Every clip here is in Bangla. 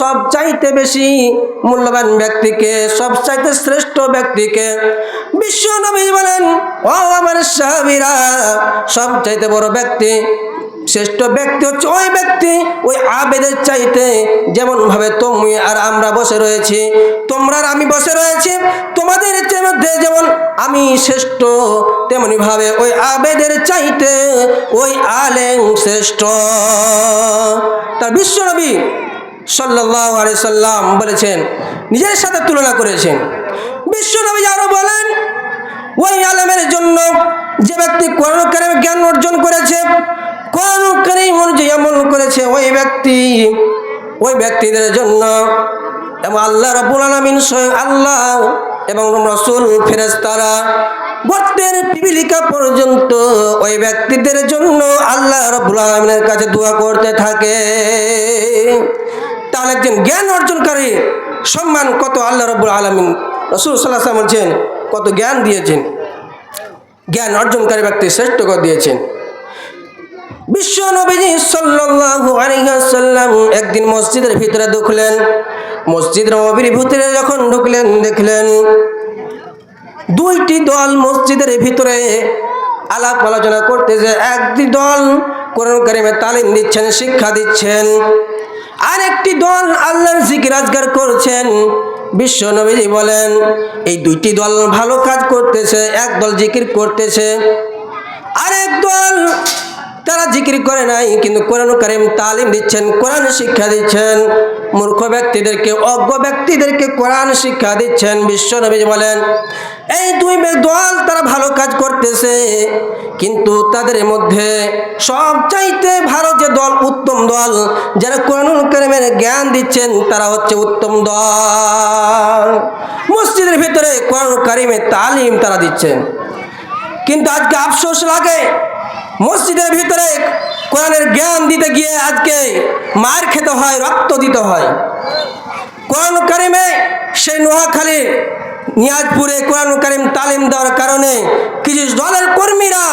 সব চাইতে বেশি মূল্যবান ব্যক্তিকে সব চাইতে শ্রেষ্ঠ ব্যক্তিকে বিশ্ব নবী বলেন, ও আমার সাহাবীরা সব চাইতে বড় ব্যক্তি, শ্রেষ্ঠ ব্যক্তি হচ্ছে ওই ব্যক্তি, ওই আবেদের চাইতে যেমন ভাবে তুমি আর আমরা বসে রয়েছি, তোমরা আর আমি বসে রয়েছি, তোমাদের মধ্যে যেমন আমি শ্রেষ্ঠ তেমনি ভাবে ওই আবেদের চাইতে ওই আলেম শ্রেষ্ঠ। তার বিশ্বনবী সাল্লাহ সাল্লাম বলেছেন, নিজের সাথে তুলনা করেছেন। বিশ্বনবী আরও বলেন, ওই আলমের জন্য যে ব্যক্তি কোরআন কারিম জ্ঞান অর্জন করেছে, কোরআন কারিম অনুযায়ী আমল করেছে, ওই ব্যক্তি, ওই ব্যক্তিদের জন্য এবং আল্লাহ রবুল আলমিন স্বয়ং আল্লাহ এবং রসুল ফেরেস্তারা গর্তের পিপিলিকা পর্যন্ত ওই ব্যক্তিদের জন্য আল্লাহ রবুল আলমিনের কাছে দোয়া করতে থাকে। জ্ঞান অর্জনকারী সম্মান কত আল্লাহ রবুল আলমিন, রসুল সাল্লাহ সাল্লাম বলছেন, কত জ্ঞান দিয়েছেন। জ্ঞান অর্জনকারী ব্যক্তি শ্রেষ্ঠ করে দিয়েছেন। বিশ্ব নবীজি আলাইহি একদিন মসজিদের ভিতরে ঢুকলেন। মসজিদ নবীর ভিতরে যখন ঢুকলেন, দেখলেন দুইটি দল মসজিদের ভিতরে আলাপ আলোচনা করতেছে। একটি দল কোরআন কারিমে তালিম দিচ্ছেন, শিক্ষা দিচ্ছেন। আরেকটি দল আল্লাহর জিকির আজগার করছেন। বিশ্ব নবীজি বলেন, এই দুইটি দল ভালো কাজ করতেছে, এক দল জিকির করতেছে। আর এক দল, তারা জিকির করে নাই, কিন্তু কোরআন কারিম তালিম দিচ্ছেন, কোরআন শিক্ষা দিচ্ছেন। মূর্খ ব্যক্তিদেরকে, অজ্ঞ ব্যক্তিদেরকে কোরআন শিক্ষা দিচ্ছেন। বিশ্ব নবী বলেন, এই দুই দল, তারা ভালো কাজ করতেছে, কিন্তু তাদের মধ্যে সব চাইতে ভালো যে দল, উত্তম দল, যারা কোরআনুল কারিমের জ্ঞান দিচ্ছেন, তারা হচ্ছে উত্তম দল। মসজিদের ভিতরে কোরআন কারিমের তালিম তারা দিচ্ছেন। কিন্তু আজকে আফসোস লাগে, মসজিদের ভিতরে কোরআনের জ্ঞান দিতে গিয়ে আজকে মার খেতে হয়, রক্ত দিতে হয়। কোরআন কারিমে সেই নোয়াখালী নিয়াজপুরে কোরআন কারিম তালিম দেওয়ার কারণে কিছু দলের কর্মীরা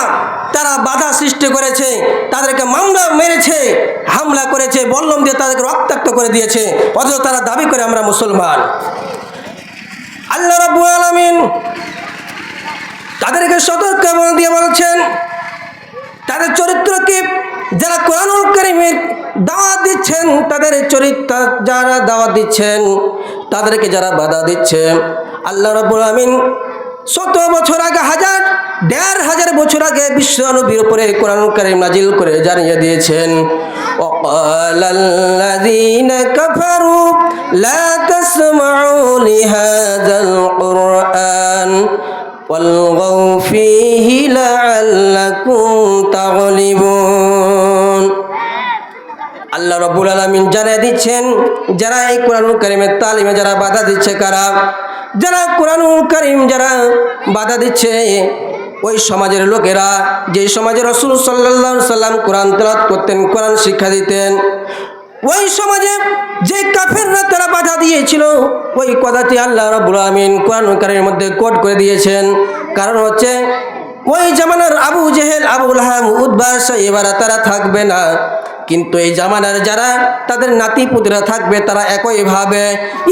তারা বাধা সৃষ্টি করেছে, তাদেরকে মামলা মেরেছে, হামলা করেছে, বল্লম দিয়ে তাদেরকে রক্তাক্ত করে দিয়েছে, অথচ তারা দাবি করে আমরা মুসলমান। আল্লাহ রাব্বুল আলামিন তাদেরকে সতর্ক দিয়ে বলছেন, তাদের চরিত্রকে যারা কোরআনুল করিমের দাওয়াত দিচ্ছেন, তাদের চরিত্র যারা দাওয়াত দিচ্ছেন, তাদেরকে যারা বাধা দিচ্ছে আল্লাহ রবুল আমিন শত বছর আগে হাজার দেড় হাজার বছর আগে বিশ্ব নবীর উপরে কোরআন করিম নাজিল করে জানিয়ে দিয়েছেন وقال الذين كفروا لا تسمعوا لهذا القرآن والغوا فيه لعلكم تغلبون আল্লাহ রব্বুল আলমিন জানিয়ে দিচ্ছেন যারা এই কোরআনুল করিমের তালিমে যারা বাধা দিচ্ছে কারা যারা কোরআনুল করিম যারা বাধা দিচ্ছে, ওই সমাজের লোকেরা, যে সমাজে রসুল সাল্লাহ সাল্লাম কোরআন তেলাত করতেন, কোরআন শিক্ষা দিতেন, ওই সমাজে যে কাফেররা তারা বাধা দিয়েছিল, ওই কথাটি আল্লাহ রব্বুল আমিন কোরআন কারিমের মধ্যে কোট করে দিয়েছেন। কারণ হচ্ছে, ওই জামানার আবু জেহেল, আবুল হাম উদ্বাস, এবার তারা থাকবে না। কিন্তু এই জামানার যারা তাদের নাতি পুতিরা থাকবে, তারা একইভাবে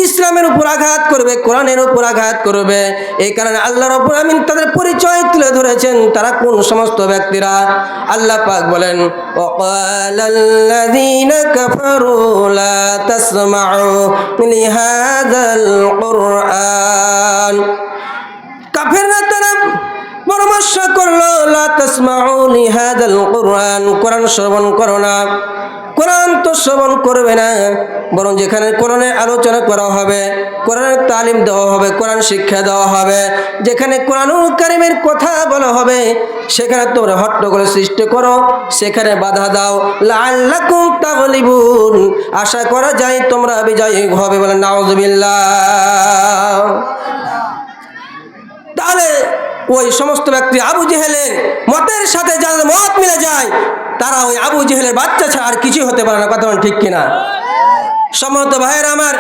ইসলামের উপর আঘাত করবে, কোরআনের উপর আঘাত করবে। এই কারণে আল্লাহ রবুল আমিন তাদের পরিচয় তুলে ধরেছেন তারা কোন সমস্ত ব্যক্তিরা। আল্লাহ পাক বলেন কাফেররা তারা পরামর্শ করল, লা তাসমাউ লিহাদাল কোরআন। কোরআন শ্রবণ করো না। কোরআন তো শ্রবণ করবে না, বরং যেখানে কোরআনের আলোচনা করা হবে, কোরআনের তালিম দেওয়া হবে, কোরআন শিক্ষা দেওয়া হবে, যেখানে কোরআনুল কারিমের কথা বলা হবে, সেখানে তোমরা হট্টগোল সৃষ্টি করো, সেখানে বাধা দাও। লাল্লাকুম তাগলিবুন। আশা করা যায় তোমরা বিজয়ী হবে বলে, নাউজুবিল্লাহ। তাহলে ওই সমস্ত ব্যক্তি আবু জেহেলের মতের সাথে যাদের মত মিলে যায়, তারা ওই আবু জেহেলের বাচ্চা ছাড়া আর কিছুই হতে পারে না, কথা ঠিক কিনা? সম্মানিত ভাইয়ের আমার,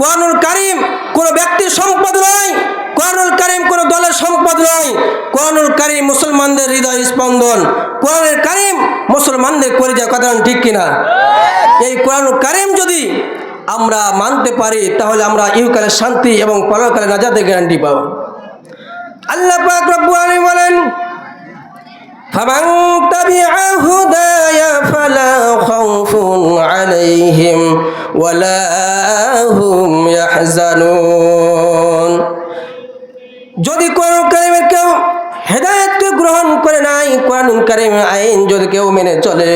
কোরআনুল কারিম কোনো ব্যক্তির সম্পদ নয়, কোরআনুল কারিম কোনো দলের সম্পদ নয়। কোরআনুল কারিম মুসলমানদের হৃদয় স্পন্দন কোরআনের কারিম মুসলমানদের করে যায় কথা ঠিক কিনা? এই কোরআনুল কারিম যদি আমরা মানতে পারি, তাহলে আমরা ইউকালের শান্তি এবং পরকালে নাজাদের গ্যারান্টি পাবো। আল্লাহ পাক রব্বুল আলামিন বলেন فمن تبع هداي فلا خوف عليهم ولا هم يحزنون যদি কোরআন কারিমের কেউ হেদায়তকে গ্রহণ করে নাই কোরআন কারিমের আইন যদি কেউ মেনে চলে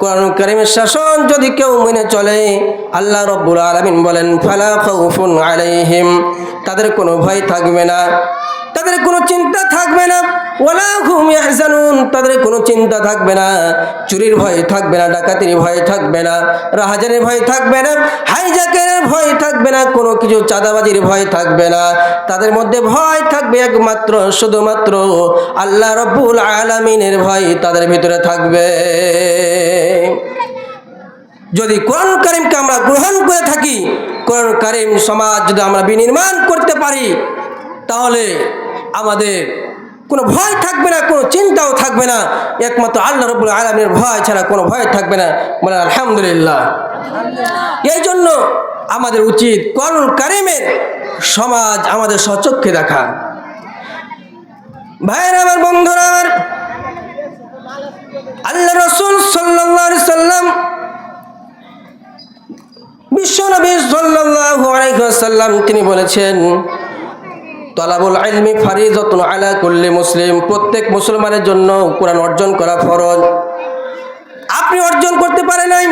কোরআন কারিমের শাসন যদি কেউ মেনে চলে আল্লাহ রব্বুল আলমিন বলেন ফালা খাউফুন আলাইহিম তাদের কোনো ভয় থাকবে না তাদের কোনো চিন্তা থাকবে না। ওলা ঘুম ইয়াহজানুন, তাদের কোনো চিন্তা থাকবে না। চুরির ভয় থাকবে না, ডাকাতির ভয় থাকবে না, রাহাজানের ভয় থাকবে না হাইজাকের ভয় থাকবে না, কোনো কিছু চাঁদাবাজির ভয় থাকবে না। তাদের মধ্যে ভয় থাকবে একমাত্র, শুধুমাত্র আল্লাহ রব্বুল আলামিনের ভয় তাদের ভিতরে থাকবে। যদি কোরআন কারিমকে আমরা গ্রহণ করে থাকি, কোরআন কারিম সমাজ যদি আমরা বিনির্মাণ করতে পারি, তাহলে আমাদের কোনো ভয় থাকবে না কোনো চিন্তাও থাকবে না। একমাত্র আল্লাহ রবুল আলমের ভয় ছাড়া কোনো ভয় থাকবে না। বলে আলহামদুলিল্লাহ। এই জন্য আমাদের উচিত করুন কারিমের সমাজ আমাদের সচক্ষে দেখা। ভাইয়ের আমার বন্ধুরা আমার আল্লাহ রসুল সাল্লাহ সাল্লাম বিশ্বনবী সাল্লাল্লাহু আলাইহি ওয়াসাল্লাম তিনি বলেছেন তলাবুল ইলমি ফারিজাতুন আলা কুল্লি মুসলিম। প্রত্যেক মুসলমানের জন্য কোরআন অর্জন করা ফরজ। আপনি অর্জন করতে পারেন নাই,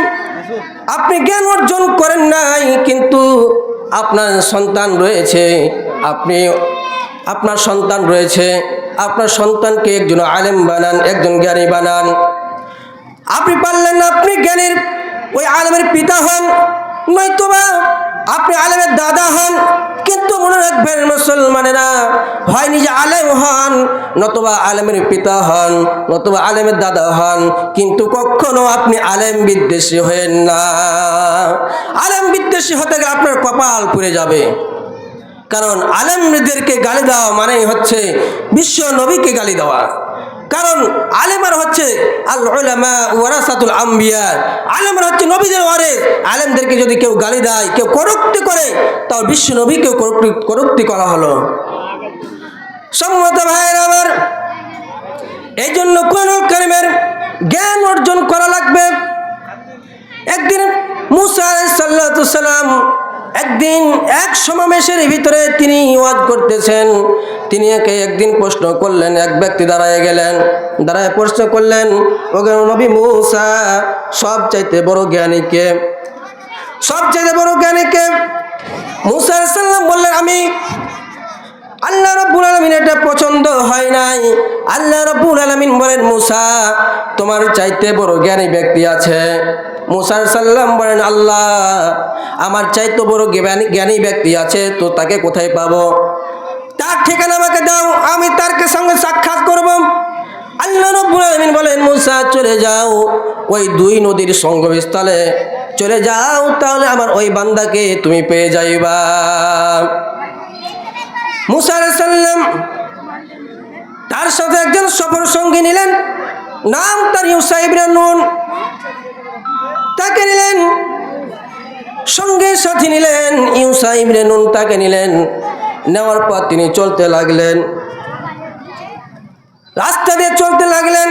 আপনি জ্ঞান অর্জন করেন নাই, কিন্তু আপনার সন্তান রয়েছে, আপনি, আপনার সন্তান রয়েছে, আপনার সন্তানকে একজন আলেম বানান, একজন জ্ঞানী বানান। আপনি পারলেন না, আপনি জ্ঞানীর ওই আলেমের পিতা হন, নয়তোবা মুসলমানেরা হয় নিজে আলেম হন, নতুবা আলেমের পিতা হন, নতুবা আলেমের দাদা হন, কিন্তু কখনো আপনি আলেম বিদ্বেষী হয়েন না। আলেম বিদ্বেষী হতে গেলে আপনার কপাল পুড়ে যাবে। কারণ আলেমদেরকে গালি দেওয়া মানেই হচ্ছে বিশ্ব নবীকে গালি দেওয়া। কারণ আলেমার হচ্ছে আলেমার হচ্ছে নবীদের ওয়ারেস। আলেমদেরকে যদি কেউ গালি দেয়, কেউ করুক্তি করে, তাও বিশ্ব নবীকেও করুক্তি করুক্তি করা হলো। সম্মত ভাইয়ের আমার এই জন্য কোন কারিমের জ্ঞান অর্জন করা লাগবে। একদিন মুসা সাল্লাম একদিন এক সমাবেশের ভিতরে তিনি ওয়াজ করতেছেন। তিনি একে একদিন প্রশ্ন করলেন, এক ব্যক্তি দাঁড়ায় গেলেন, দাঁড়ায় প্রশ্ন করলেন ওকে নবী মুসা সব চাইতে বড় জ্ঞানীকে সব চাইতে বড় জ্ঞানীকে মুসা সাল্লাম বললেন, আমি আল্লাহ রব্বুল আলমিন, এটা পছন্দ হয় নাই। আল্লাহ রব্বুল আলমিন বলেন, মুসা, তোমার চাইতে বড় জ্ঞানী ব্যক্তি আছে। মুসার সাল্লাম বলেন, আল্লাহ, আমার চাইতে বড় জ্ঞানী জ্ঞানী ব্যক্তি আছে, তো তাকে কোথায় পাবো? তার ঠিকানা আমাকে দাও, আমি তার সঙ্গে সাক্ষাৎ করব। আল্লাহ রব্বুল আলমিন বলেন, মুসা, চলে যাও ওই দুই নদীর সঙ্গমস্থলে চলে যাও, তাহলে আমার ওই বান্দাকে তুমি পেয়ে যাইবা। মুসা সাল্লাম তার সাথে একজন সফর সঙ্গী নিলেন, নাম তার ইউসাইবরা নুন। তাকে নিলেন। সঙ্গে সাথী নিলেন। ইউসাইবরে নুন তাকে নিলেন। নেওয়ার পর তিনি চলতে লাগলেন। রাস্তা দিয়ে চলতে লাগলেন।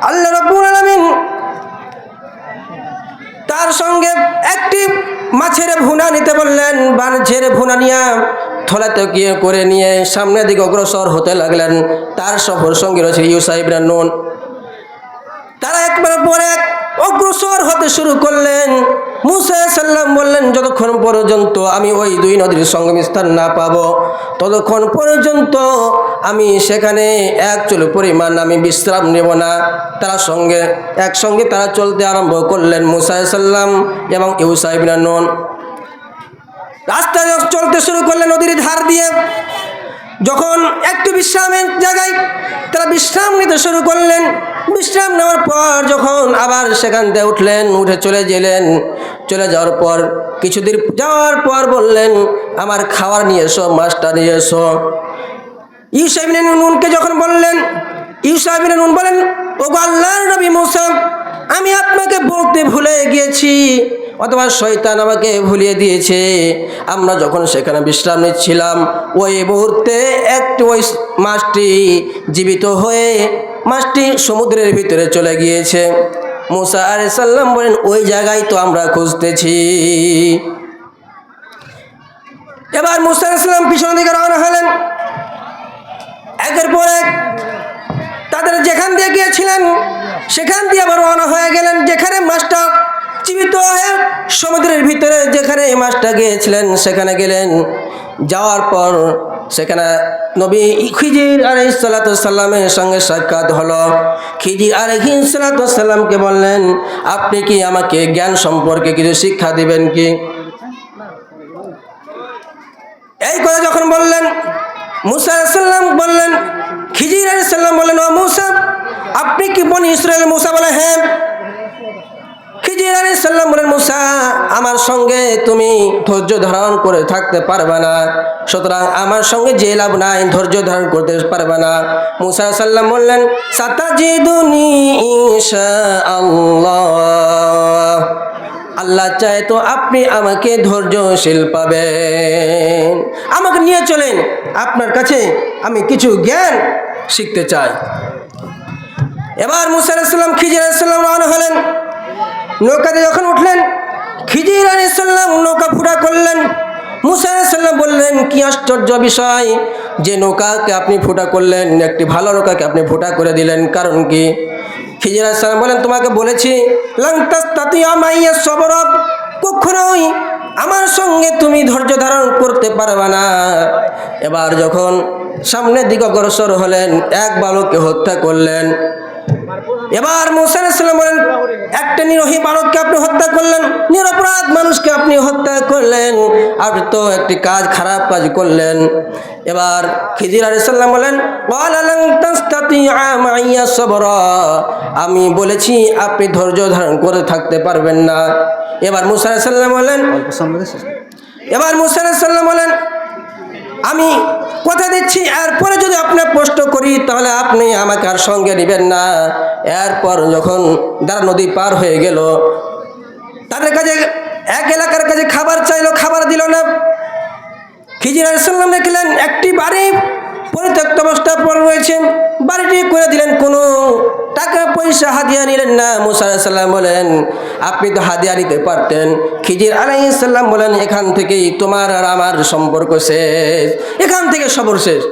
আল্লাহ রব্বুল আলমিন তার সঙ্গে একটি মাছের ভুনা নিতে বললেন। মাছের ভুনা নিয়ে থলাতে গিয়ে করে নিয়ে সামনের দিকে অগ্রসর হতে লাগলেন। তার সফর সঙ্গী রয়েছে ইউসাইবরা নুন। তারা একবার পরে এক অগ্রসর হতে শুরু করলেন। মুসা সাল্লাম বললেন, যতক্ষণ পর্যন্ত আমি ওই দুই নদীর সঙ্গম স্থান না পাবো, ততক্ষণ পর্যন্ত আমি সেখানে এক চুল পরিমাণ আমি বিশ্রাম নেব না। তারা সঙ্গে, একসঙ্গে তারা চলতে আরম্ভ করলেন মুসা সাল্লাম এবং ইউসাইবিনা নন। রাস্তায় চলতে শুরু করলেন নদীর ধার দিয়ে। যখন একটু বিশ্রামের জায়গায় তারা বিশ্রাম নিতে শুরু করলেন, বিশ্রাম নেওয়ার পর যখন আবার সেখান থেকে উঠলেন, উঠে চলে গেলেন, চলে যাওয়ার পর, কিছুদিন যাওয়ার পর বললেন, আমার খাবার নিয়ে এসো, মাছটা নিয়ে এসো। ইউসাইবিন নুনকে যখন বললেন ইউসাইবিন নুন বলেন ও আল্লাহর নবী মুসা আমি আপনাকে বলতে ভুলে গিয়েছি, অথবা শয়তান আমাকে ভুলিয়ে দিয়েছে। আমরা যখন সেখানে বিশ্রাম নিচ্ছিলাম, ওই মুহূর্তে একটি ওই মাছটি জীবিত হয়ে মাছটি সমুদ্রের ভিতরে চলে গিয়েছে। মুসা আলাই সাল্লাম বলেন, ওই জায়গায় তো আমরা খুঁজতেছি। এবার মুসা সালাম পিছন দিকে রওনা হলেন। একের পর এক তাদের যেখান দিয়ে গিয়েছিলেন সেখান দিয়ে আবার রওনা হয়ে গেলেন, যেখানে মাছটা জীবিত হয়ে সমুদ্রের ভিতরে যেখানে এই মাছটা গিয়েছিলেন, সেখানে গেলেন। যাওয়ার পর সেখানে নবী খিজির আলহি সাল্লামের সঙ্গে সাক্ষাৎ হলো। খিজির আলহি সাল্লামকে বললেন, আপনি কি আমাকে জ্ঞান সম্পর্কে কিছু শিক্ষা দিবেন কি? এই কথা যখন বললেন, মুসা সাল্লাম বললেন, খিজির আলী সাল্লাম বললেন আপনি কি বনি ইসরায়েল মুসা বলে হ্যাঁ বলেন, মুসা, আমার সঙ্গে তুমি ধৈর্য ধারণ করে থাকতে পারবে না। সুতরাং আমার সঙ্গে যে লাভ নাই, ধৈর্য ধারণ করতে পারবে না। মুসা সাল্লাম বললেন, সাতাজিদুনি আল্লাহ আল্লাহ চায় তো আপনি আমাকে ধৈর্যশীল পাবেন। আমাকে নিয়ে চলেন। আপনার কাছে আমি কিছু জ্ঞান শিখতে চাই। এবার মুসা আলাইসাল্লাম খিজির আলাইসাল্লাম রওনা হলেন। নৌকাতে যখন উঠলেন, খিজির আলাইসাল্লাম নৌকা ফুটা করলেন। মুসা আলাইসাল্লাম বললেন, কি আশ্চর্য বিষয় যে নৌকাকে আপনি ফুটা করলেন, একটি ভালো নৌকাকে আপনি ফুটা করে দিলেন। কারণ কি? খিজির আলাইসাল্লাম বলেন তোমাকে বলেছি সবরব কখনোই আমার সঙ্গে তুমি ধৈর্য ধারণ করতে পারবে না। এবার যখন সামনের দিকে অগ্রসর হলেন, এক বালককে হত্যা করলেন। এবার মুসাইসাল্লাম বলেন একটা নিরোহী বালককে আপনি হত্যা করলেন নিরপরাধ মানুষকে আপনি হত্যা করলেন আপনি তো একটি কাজ খারাপ কাজ করলেন এবার খিজির আলাইসাল্লাম বলেন। আমি বলেছি আপনি ধৈর্য ধারণ করে থাকতে পারবেন না এবার মুসা আলাইসাল্লাম বলেন এবার মুসা আলাইসাল্লাম বলেন আমি কথা দিচ্ছি, এরপরে যদি আপনার প্রশ্ন করি, তাহলে আপনি আমাকে আর সঙ্গে নেবেন না। এরপর যখন দ্বারা নদী পার হয়ে গেল, তাদের কাছে, এক এলাকার কাছে খাবার চাইলো, খাবার দিল না। খিজির আলসালাম দেখলেন, একটি বাড়ি পরিত্যক্ত অবস্থা পর রয়েছেন বাড়িটি করে দিলেন কোনো পয়সা হাদিয়া নিলেন না। মুসা বলেন, আপনি তো হাদিয়া নিতে পারতেন। খিজির আলাইসাল্লাম বলেন, এখান থেকেই তোমার আর আমার সম্পর্ক শেষ। এখান থেকে সবর শেষ।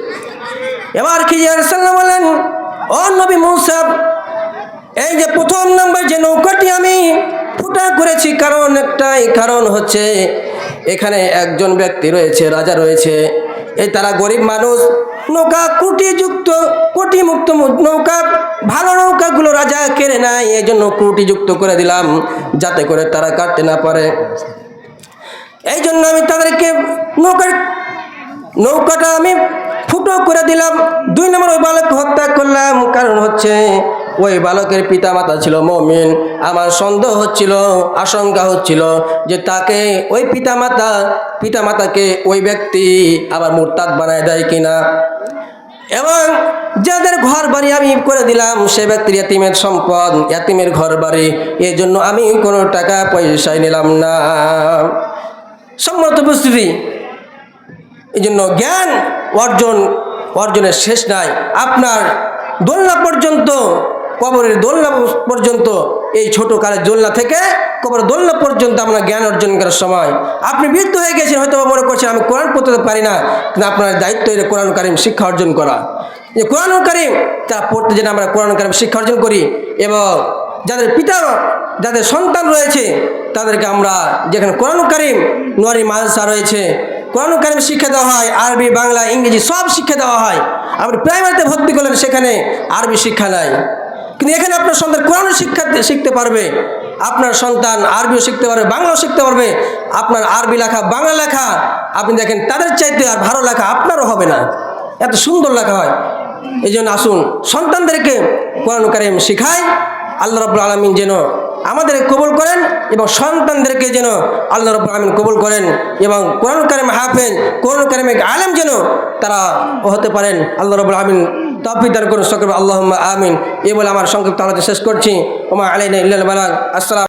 এবার খিজির আলাইসাল্লাম বলেন, ও নবী মুসাব এই যে প্রথম নাম্বার যে নৌকাটি আমি ফুটা করেছি, কারণ একটাই কারণ হচ্ছে, এখানে একজন ব্যক্তি রয়েছে, রাজা রয়েছে। এই তারা গরিব মানুষ, নৌকা কুটিযুক্ত, কোটিমুক্ত নৌকা, ভালো নৌকাগুলো রাজা কেড়ে নেয় এই জন্য কুটিযুক্ত করে দিলাম, যাতে করে তারা কাটতে না পারে। এই জন্য আমি তাদেরকে নৌকার, নৌকাটা আমি ফুটো করে দিলাম। দুই নম্বর ওই বালককে হত্যা করলাম, কারণ হচ্ছে ওই বালকের পিতামাতা ছিল মমিন। আমার সন্দেহ হচ্ছিল, আশঙ্কা হচ্ছিল যে তাকে ওই পিতামাতা, পিতামাতাকে ওই ব্যক্তি আবার মুরতাদ বানায় দেয় কিনা। এবং যাদের ঘর বাড়ি আমি করে দিলাম, সে ব্যক্তির এতিমের সম্পদ, এতিমের ঘর বাড়ি এই জন্য আমি কোনো টাকা পয়সায় নিলাম না। সম্মত উপস্থিতি। এই জন্য জ্ঞান অর্জন, অর্জনের শেষ নাই। আপনার দোলনা পর্যন্ত কবরের দোলনা পর্যন্ত, এই ছোট কালের দোলনা থেকে কবরের দোলনা পর্যন্ত আপনার জ্ঞান অর্জন করার সময়। আপনি বৃদ্ধ হয়ে গেছেন, হয়তো মনে করছেন, আমি কোরআন পড়তে পারি না। কিন্তু আপনার দায়িত্ব এটা কোরআন কারিম শিক্ষা অর্জন করা। যে কোরআন কারিম, তা পড়তে যেন আমরা কোরআন কারিম শিক্ষা অর্জন করি এবং যাদের পিতা, যাদের সন্তান রয়েছে, তাদেরকে আমরা যেখানে কোরআন কারিম, নোয়ারি মাদ্রাসা রয়েছে, কোরআন কারিম শিক্ষা দেওয়া হয়, আরবি, বাংলা, ইংরেজি সব শিক্ষা দেওয়া হয়। আপনি প্রাইমারিতে ভর্তি করলেন, সেখানে আরবি শিক্ষা নাই। কিন্তু এখানে আপনার সন্তান কোরআন শিক্ষা শিখতে পারবে, আপনার সন্তান আরবিও শিখতে পারবে, বাংলাও শিখতে পারবে, আপনার আরবি লেখা, বাংলা লেখা, আপনি দেখেন তাদের চাইতে আর ভালো লেখা আপনারও হবে না। এত সুন্দর লেখা হয়। এই জন্য আসুন, সন্তানদেরকে কোরআন কারিম শিখায় আল্লাহ রবুল আলমিন যেন আমাদের কবুল করেন এবং সন্তানদেরকে যেন আল্লাহ রব আলমিন কবুল করেন এবং কোরআন কারিম হাফেন কোরআন কারিমে আলেম যেন তারা হতে পারেন। আল্লাহ রব আলমিন তফিদার করুন। সকল আল্লাহ আমিন। এ বলে আমার সংক্ষিপ্ত আলোচনা শেষ করছি। ওমা আলাইন ইল্লাল আসসালাম